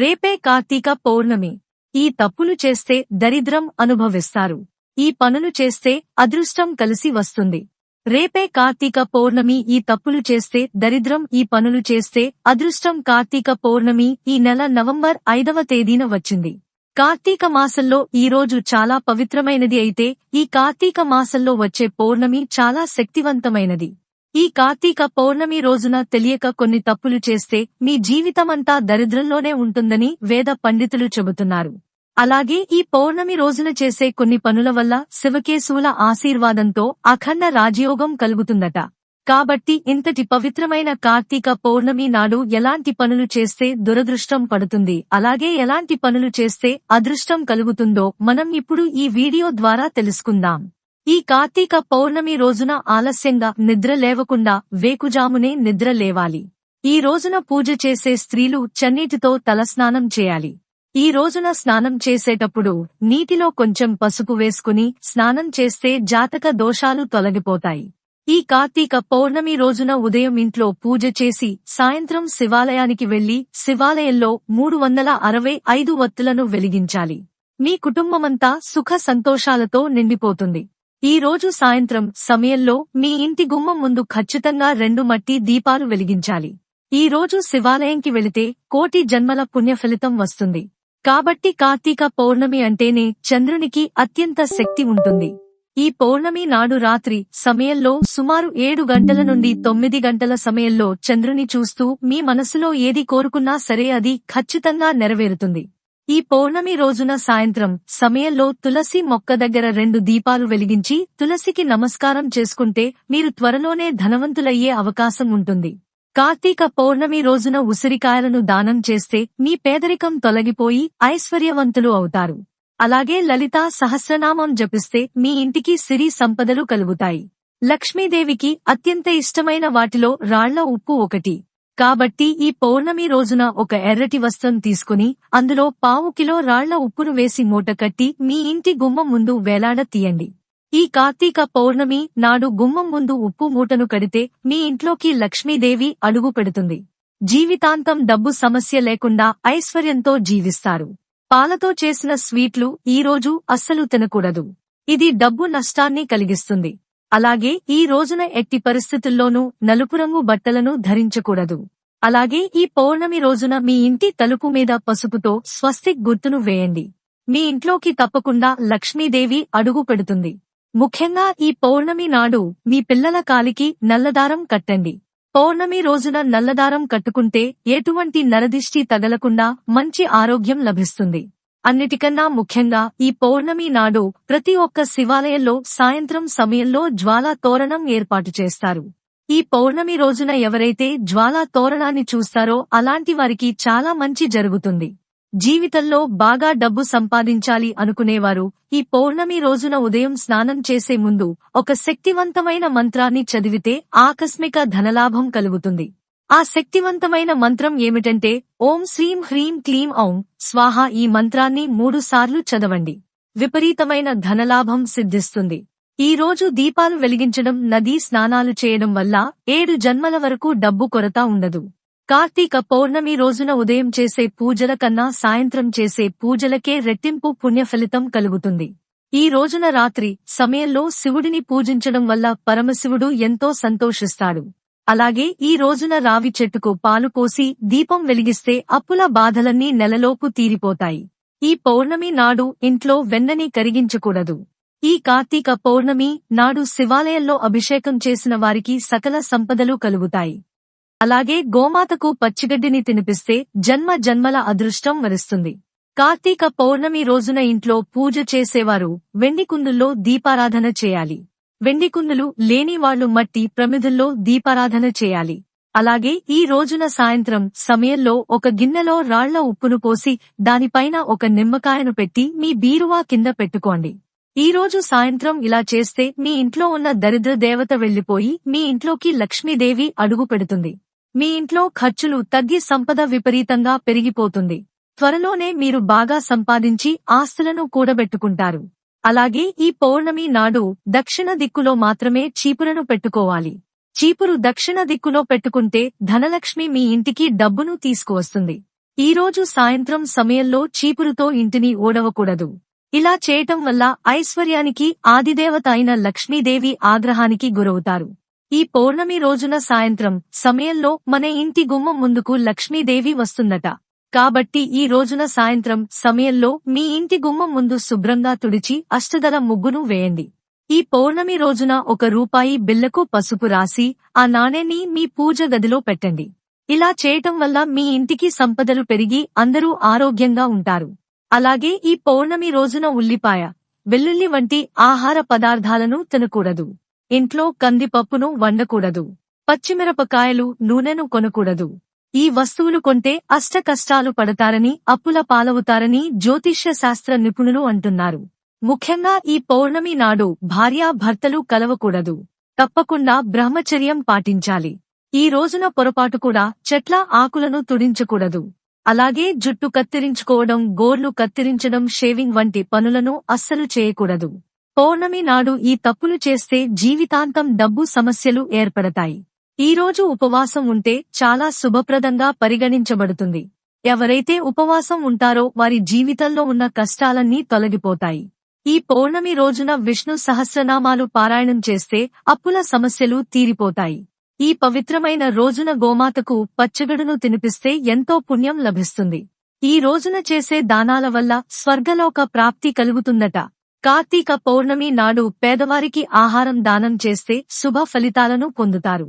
రేపే కార్తీక పౌర్ణమి. ఈ తప్పులు చేస్తే దరిద్రం అనుభవిస్తారు. ఈ పనులు చేస్తే అదృష్టం కలిసి వస్తుంది. రేపే కార్తీక పౌర్ణమి ఈ తప్పులు చేస్తే దరిద్రం ఈ పనులు చేస్తే అదృష్టం కార్తీక పౌర్ణమి ఈ నెల నవంబర్ ఐదవ తేదీన వచ్చింది. కార్తీక మాసంలో ఈ రోజు చాలా పవిత్రమైనది అయితే ఈ కార్తీక మాసంలో వచ్చే పౌర్ణమి చాలా శక్తివంతమైనది. ఈ కార్తీక పౌర్ణమి రోజున తెలియక కొన్ని తప్పులు చేస్తే మీ జీవితమంతా దరిద్రంలోనే ఉంటుందని వేద పండితులు చెబుతున్నారు. అలాగే ఈ పౌర్ణమి రోజున చేసే కొన్ని పనుల వల్ల శివకేశవుల ఆశీర్వాదంతో అఖండ రాజయోగం కలుగుతుందట. కాబట్టి ఇంతటి పవిత్రమైన కార్తీక పౌర్ణమి నాడు ఎలాంటి పనులు చేస్తే దురదృష్టం పడుతుంది అలాగే ఎలాంటి పనులు చేస్తే అదృష్టం కలుగుతుందో మనం ఇప్పుడు ఈ వీడియో ద్వారా తెలుసుకుందాం. ఈ కార్తీక పౌర్ణమి రోజున ఆలస్యంగా నిద్ర లేవకుండా వేకుజామునే నిద్ర లేవాలి. ఈ రోజున పూజ చేసే స్త్రీలు చన్నీటితో తలస్నానం చేయాలి. ఈ రోజున స్నానం చేసేటప్పుడు నీటిలో కొంచెం పసుపు వేసుకుని స్నానం చేస్తే జాతక దోషాలు తొలగిపోతాయి. ఈ కార్తీక పౌర్ణమి రోజున ఉదయం ఇంట్లో పూజ చేసి సాయంత్రం శివాలయానికి వెళ్ళి శివాలయంలో మూడు వందల అరవై ఐదు వత్తులను వెలిగించాలి. మీ కుటుంబమంతా సుఖ సంతోషాలతో నిండిపోతుంది. ఈ రోజు సాయంత్రం సమయంలో మీ ఇంటి గుమ్మం ముందు ఖచ్చితంగా రెండు మట్టి దీపాలు వెలిగించాలి. ఈ రోజు శివాలయంకి వెళితే కోటి జన్మల పుణ్య ఫలితం వస్తుంది. కాబట్టి కార్తీక పౌర్ణమి అంటేనే చంద్రునికి అత్యంత శక్తి ఉంటుంది. ఈ పౌర్ణమి నాడు రాత్రి సమయంలో సుమారు ఏడు గంటల నుండి తొమ్మిది గంటల సమయంలో చంద్రుని చూస్తూ మీ మనసులో ఏది కోరుకున్నా సరే అది ఖచ్చితంగా నెరవేరుతుంది. ఈ పౌర్ణమి రోజున సాయంత్రం సమయంలో తులసి మొక్క దగ్గర రెండు దీపాలు వెలిగించి తులసికి నమస్కారం చేసుకుంటే మీరు త్వరలోనే ధనవంతులయ్యే అవకాశం ఉంటుంది. కార్తీక పౌర్ణమి రోజున ఉసిరికాయలను దానం చేస్తే మీ పేదరికం తొలగిపోయి ఐశ్వర్యవంతులు అవుతారు. అలాగే లలితా సహస్రనామం జపిస్తే మీ ఇంటికి సిరి సంపదలు కలుగుతాయి. లక్ష్మీదేవికి అత్యంత ఇష్టమైన వాటిలో రాళ్ళ ఉప్పు ఒకటి. కాబట్టి ఈ పౌర్ణమి రోజున ఒక ఎర్రటి వస్త్రం తీసుకుని అందులో పావు కిలో రాళ్ళ ఉప్పును వేసి మూట కట్టి మీ ఇంటి గుమ్మం ముందు వేలాడ తీయండి. ఈ కార్తీక పౌర్ణమి నాడు గుమ్మం ముందు ఉప్పు మూటను కడితే మీ ఇంట్లోకి లక్ష్మీదేవి అడుగు పెడుతుంది. జీవితాంతం డబ్బు సమస్య లేకుండా ఐశ్వర్యంతో జీవిస్తారు. పాలతో చేసిన స్వీట్లు ఈ రోజు అస్సలు తినకూడదు. ఇది డబ్బు నష్టాన్ని కలిగిస్తుంది. అలాగే ఈ రోజున ఎట్టి పరిస్థితుల్లోనూ నలుపు రంగు బట్టలను ధరించకూడదు. అలాగే ఈ పౌర్ణమి రోజున మీ ఇంటి తలుపు మీద పసుపుతో స్వస్తిక్ గుర్తును వేయండి. మీ ఇంట్లోకి తప్పకుండా లక్ష్మీదేవి అడుగు పెడుతుంది. ముఖ్యంగా ఈ పౌర్ణమి నాడు మీ పిల్లల కాలికి నల్లదారం కట్టండి. పౌర్ణమి రోజున నల్లదారం కట్టుకుంటే ఎటువంటి నరదిష్టి తగలకుండా మంచి ఆరోగ్యం లభిస్తుంది. అన్నిటికన్నా ముఖ్యంగా ఈ పౌర్ణమి నాడు ప్రతి ఒక్క శివాలయంలో సాయంత్రం సమయంలో జ్వాలా తోరణం ఏర్పాటు చేస్తారు. ఈ పౌర్ణమి రోజున ఎవరైతే జ్వాలా తోరణాన్ని చూస్తారో అలాంటి వారికి చాలా మంచి జరుగుతుంది. జీవితంలో బాగా డబ్బు సంపాదించాలి అనుకునేవారు ఈ పౌర్ణమి రోజున ఉదయం స్నానం చేసే ముందు ఒక శక్తివంతమైన మంత్రాన్ని చదివితే ఆకస్మిక ధనలాభం కలుగుతుంది. ఆ శక్తివంతమైన మంత్రం ఏమిటంటే ఓం శ్రీం హ్రీం క్లీం ఔం. స్వాహ ఈ మంత్రాన్ని మూడుసార్లు చదవండి. విపరీతమైన ధనలాభం సిద్ధిస్తుంది. ఈ రోజు దీపాలు వెలిగించడం నదీ స్నానాలు చేయడం వల్ల ఏడు జన్మల వరకు డబ్బు కొరత ఉండదు. కార్తీక పౌర్ణమి రోజున ఉదయం చేసే పూజల కన్నా సాయంత్రం చేసే పూజలకే రెట్టింపు పుణ్యఫలితం కలుగుతుంది. ఈ రోజున రాత్రి సమయంలో శివుడిని పూజించడం వల్ల పరమశివుడు ఎంతో సంతోషిస్తాడు. అలాగే ఈ రోజున రావి చెట్టుకు పాలు పోసి దీపం వెలిగిస్తే అప్పుల బాధలన్నీ నెలలోపు తీరిపోతాయి. ఈ పౌర్ణమి నాడు ఇంట్లో వెన్నని కరిగించకూడదు. ఈ కార్తీక పౌర్ణమి నాడు శివాలయంలో అభిషేకం చేసిన వారికి సకల సంపదలు కలుగుతాయి. అలాగే గోమాతకు పచ్చిగడ్డిని తినిపిస్తే జన్మ జన్మల అదృష్టం వరిస్తుంది. కార్తీక పౌర్ణమి రోజున ఇంట్లో పూజ చేసేవారు వెండి కుందుల్లో దీపారాధన చేయాలి. వెండికుందులు లేని వాళ్ళు మట్టి ప్రమిదల్లో దీపారాధన చేయాలి. అలాగే ఈ రోజున సాయంత్రం సమయంలో ఒక గిన్నెలో రాళ్ళ ఉప్పును పోసి దానిపైన ఒక నిమ్మకాయను పెట్టి మీ బీరువా కింద పెట్టుకోండి. ఈ రోజు సాయంత్రం ఇలా చేస్తే మీ ఇంట్లో ఉన్న దరిద్ర దేవత వెళ్ళిపోయి మీ ఇంట్లోకి లక్ష్మీదేవి అడుగు పెడుతుంది. మీ ఇంట్లో ఖర్చులు తగ్గి సంపద విపరీతంగా పెరిగిపోతుంది. త్వరలోనే మీరు బాగా సంపాదించి ఆస్తులను కూడబెట్టుకుంటారు. అలాగే ఈ పౌర్ణమి నాడు దక్షిణ దిక్కులో మాత్రమే చీపురను పెట్టుకోవాలి. చీపురు దక్షిణ దిక్కులో పెట్టుకుంటే ధనలక్ష్మి మీ ఇంటికి డబ్బును తీసుకువస్తుంది. ఈ రోజు సాయంత్రం సమయంలో చీపురుతో ఇంటిని ఓడవకూడదు. ఇలా చేయటం వల్ల ఐశ్వర్యానికి ఆదిదేవత అయిన లక్ష్మీదేవి ఆగ్రహానికి గురవుతారు. ఈ పౌర్ణమి రోజున సాయంత్రం సమయంలో మన ఇంటి గుమ్మం ముందుకు లక్ష్మీదేవి వస్తుందట. కాబట్టి ఈ రోజున సాయంత్రం సమయంలో మీ ఇంటి గుమ్మం ముందు శుభ్రంగా తుడిచి అష్టదల ముగ్గును వేయండి. ఈ పౌర్ణమి రోజున ఒక రూపాయి బిల్లకు పసుపు రాసి ఆ నాణేని మీ పూజ గదిలో పెట్టండి. ఇలా చేయటం వల్ల మీ ఇంటికి సంపదలు పెరిగి అందరూ ఆరోగ్యంగా ఉంటారు. అలాగే ఈ పౌర్ణమి రోజున ఉల్లిపాయ వెల్లుల్లి వంటి ఆహార పదార్థాలను తినకూడదు. ఇంట్లో కందిపప్పును వండకూడదు. పచ్చిమిరపకాయలు నూనెను కొనకూడదు. ఈ వస్తువులు కొంటే అష్ట కష్టాలు పడతారని అప్పుల పాలవుతారని జ్యోతిష్య శాస్త్ర నిపుణులు అంటున్నారు. ముఖ్యంగా ఈ పౌర్ణమి నాడు భార్యాభర్తలు కలవకూడదు. తప్పకుండా బ్రహ్మచర్యం పాటించాలి. ఈ రోజున పొరపాటు కూడా చెట్ల ఆకులను తుడించకూడదు. అలాగే జుట్టు కత్తిరించుకోవడం గోర్లు కత్తిరించడం షేవింగ్ వంటి పనులను అస్సలు చేయకూడదు. పౌర్ణమి నాడు ఈ తప్పులు చేస్తే జీవితాంతం డబ్బు సమస్యలు ఏర్పడతాయి. ఈ రోజు ఉపవాసం ఉంటే చాలా శుభప్రదంగా పరిగణించబడుతుంది. ఎవరైతే ఉపవాసం ఉంటారో వారి జీవితంలో ఉన్న కష్టాలన్నీ తొలగిపోతాయి. ఈ పౌర్ణమి రోజున విష్ణు సహస్రనామాలు పారాయణం చేస్తే అప్పుల సమస్యలు తీరిపోతాయి. ఈ పవిత్రమైన రోజున గోమాతకు పచ్చగడును తినిపిస్తే ఎంతో పుణ్యం లభిస్తుంది. ఈ రోజున చేసే దానాల వల్ల స్వర్గలోక ప్రాప్తి కలుగుతుందట. కార్తీక పౌర్ణమి నాడు పేదవారికి ఆహారం దానం చేస్తే శుభ ఫలితాలను పొందుతారు.